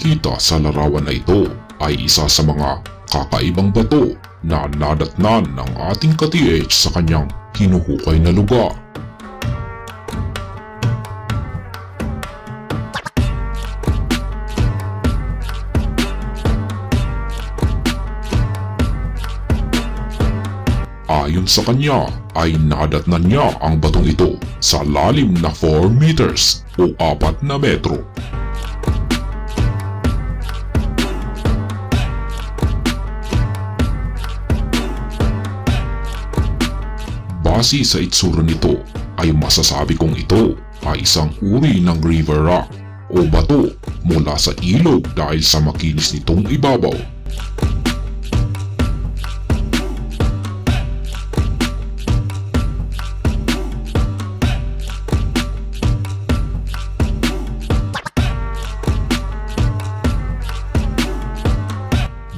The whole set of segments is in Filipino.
ating nakikita sa larawan na ito ay isa sa mga kakaibang bato na nadatnan ng ating ka-TH sa kanyang hinuhukay na lugar. Ayon sa kanya ay nadatnan niya ang batong ito sa lalim na 4 meters o 4 na metro. Base sa itsura nito ay masasabi kong ito ay isang uri ng river rock o bato mula sa ilog dahil sa makinis nitong ibabaw.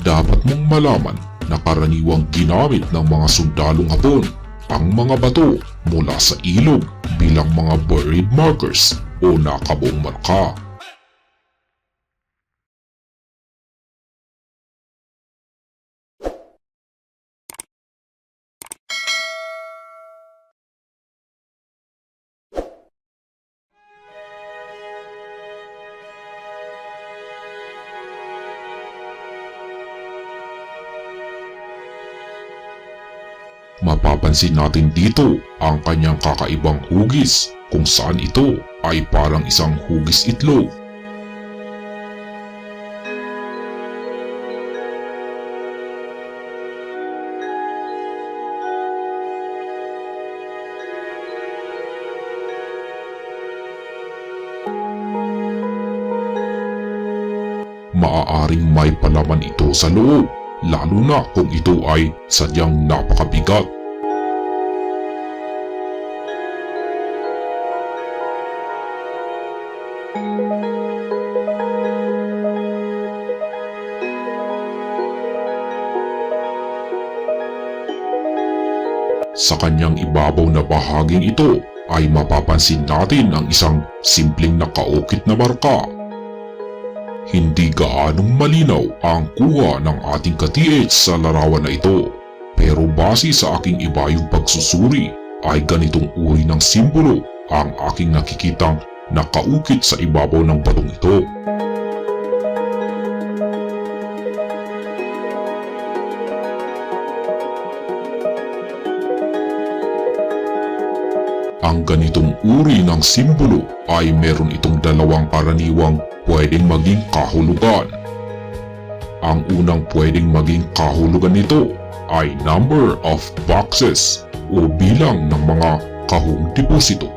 dapat mong malaman na karaniwang ginamit ng mga sundalong Hapon ang mga bato mula sa ilog bilang mga buried markers o nakabong marka. Mapapansin natin dito ang kanyang kakaibang hugis kung saan ito ay parang isang hugis itlog. Maaaring may palaman ito sa loob lalo na kung ito ay sadyang napakabigat. Sa kanyang ibabaw na bahaging ito ay mapapansin natin ang isang simpleng nakaukit na marka hindi gaanong malinaw ang kuha ng ating ka-TH sa larawan na ito. Pero base sa aking ibayong pagsusuri ay ganitong uri ng simbolo ang aking nakikitang nakaukit sa ibabaw ng batong ito. Ang ganitong uri ng simbolo ay meron itong dalawang karaniwang pwedeng maging kahulugan. Ang unang pwedeng maging kahulugan nito ay number of boxes o bilang ng mga kahong deposito.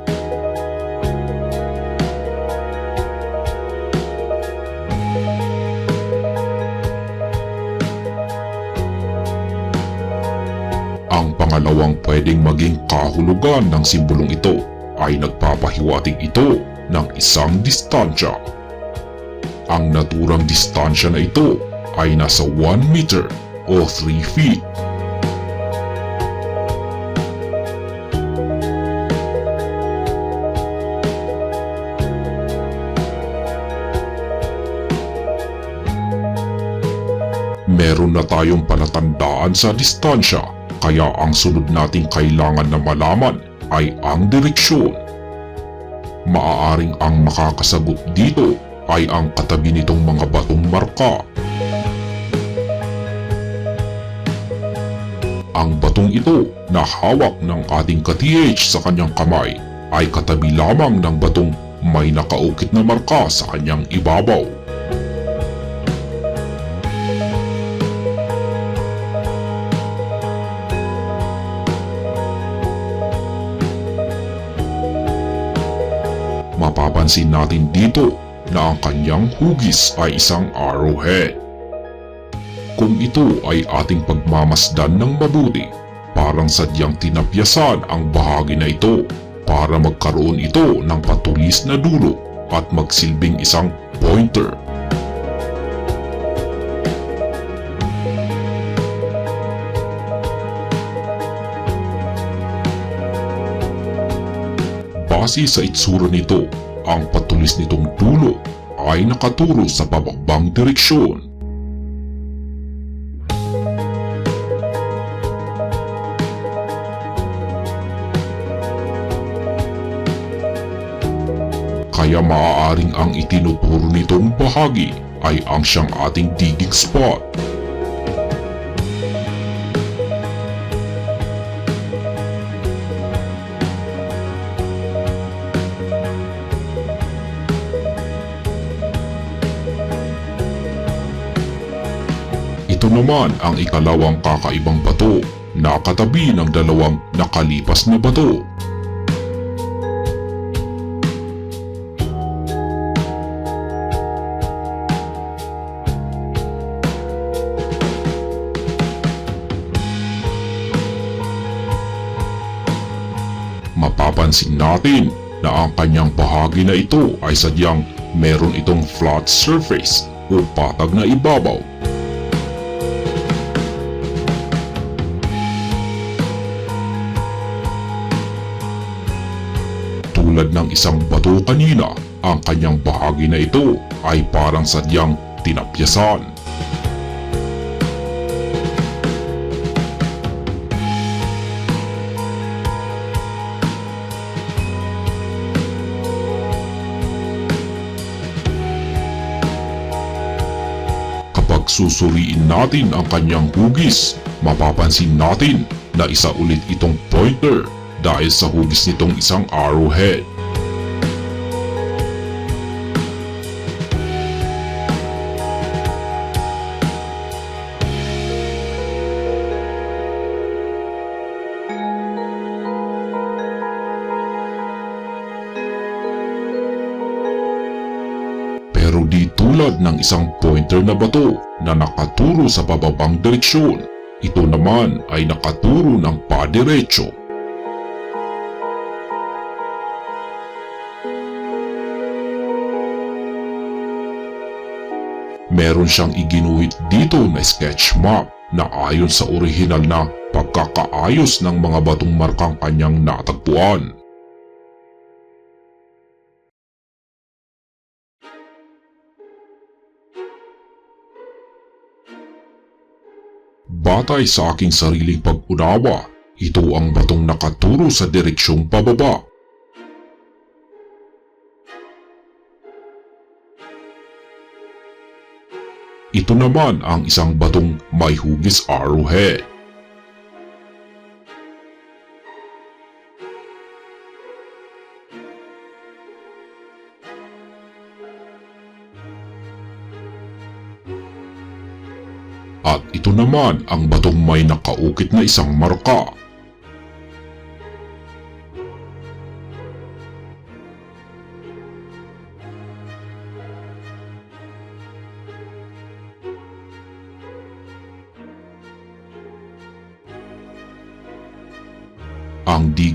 Ang pangalawang pwedeng maging kahulugan ng simbolong ito ay nagpapahiwatig ito ng isang distansya. Ang naturang distansya na ito ay nasa 1 meter o 3 feet. Meron na tayong palatandaan sa distansya kaya ang sunod nating kailangan na malaman ay ang direksyon. Maaaring ang makakasagot dito ay ang katabi nitong mga batong marka. Ang batong ito na hawak ng ating ka-TH sa kanyang kamay ay katabi lamang ng batong may nakaukit na marka sa kanyang ibabaw. Mapapansin natin dito na ang kanyang hugis ay isang arrowhead. Kung ito ay ating pagmamasdan ng mabuti, parang sadyang tinapyasan ang bahagi na ito para magkaroon ito ng patulis na dulo at magsilbing isang pointer. Base sa itsura nito, ang patulis nitong dulo ay nakaturo sa pababang direksyon. Kaya maaaring ang itinuturo nitong bahagi ay ang siyang ating digging spot. Ito naman ang ikalawang kakaibang bato na katabi ng dalawang nakalipas na bato. Mapapansin natin na ang kanyang bahagi na ito ay sadyang meron itong flat surface o patag na ibabaw tulad ng isang bato kanina, ang kanyang bahagi na ito ay parang sadyang tinapyasan. Kapag susuriin natin ang kanyang hugis, mapapansin natin na isa ulit itong pointer dahil sa hugis nitong isang arrowhead. Pero di tulad ng isang pointer na bato na nakaturo sa bababang direksyon, ito naman ay nakaturo ng padiretso. Meron siyang iginuhit dito na sketch map na ayon sa orihinal na pagkakaayos ng mga batong markang kanyang natagpuan. Batay sa aking sariling pag-unawa, ito ang batong nakaturo sa direksyong pababa. Ito naman ang isang batong may hugis arrowhead. At ito naman ang batong may nakaukit na isang marka.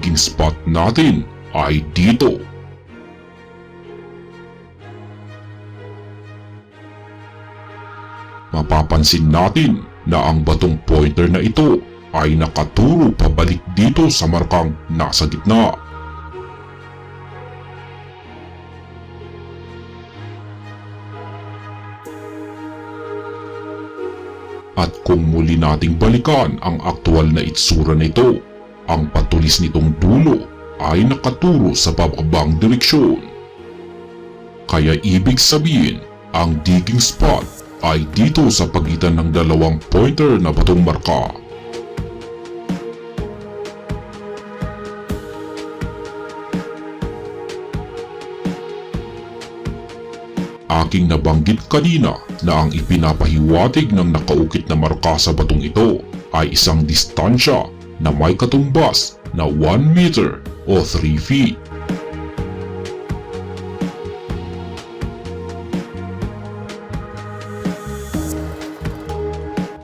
Ang digging spot natin ay dito. mapapansin natin na ang batong pointer na ito ay nakaturo pabalik dito sa markang nasa gitna. At kung muli nating balikan ang aktwal na itsura nito, ang patulis nitong dulo ay nakaturo sa bababang direksyon. Kaya ibig sabihin, ang digging spot ay dito sa pagitan ng dalawang pointer na batong marka. Aking nabanggit kanina na ang ipinapahiwatig ng nakaukit na marka sa batong ito ay isang distansya na may katumbas na 1 meter o 3 feet.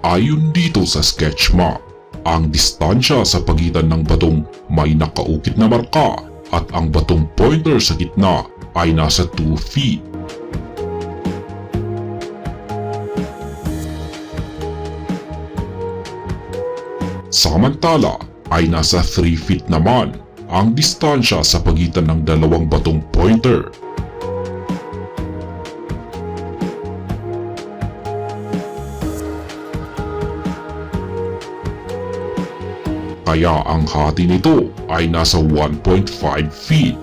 Ayon dito sa sketch map, ang distansya sa pagitan ng batong may nakaukit na marka at ang batong pointer sa gitna ay nasa 2 feet. Samantala ay nasa 3 feet naman ang distansya sa pagitan ng dalawang batong pointer. Kaya ang hati nito ay nasa 1.5 feet.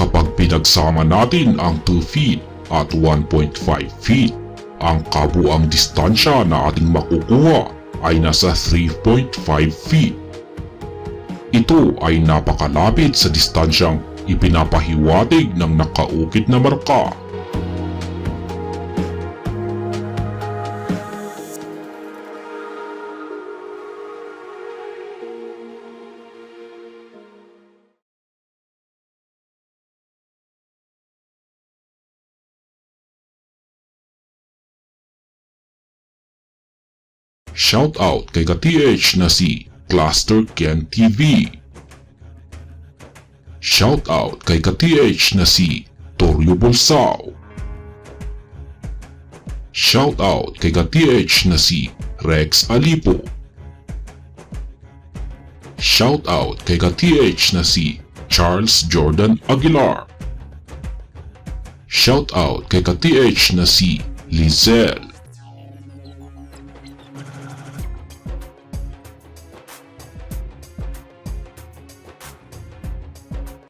Kapag pinagsama natin ang 2 feet at 1.5 feet, ang kabuang distansya na ating makukuha ay nasa 3.5 feet. Ito ay napakalapit sa distansyang ipinapahiwatig ng nakaukit na marka. Shoutout kay ka-TH na si Cluster Ken TV. Shoutout kay ka-TH na si Toryo Bulsao. Shoutout kay ka-TH na si Rex Alipo. Shoutout kay ka-TH na si Charles Jordan Aguilar. Shoutout kay ka-TH na si Lizelle.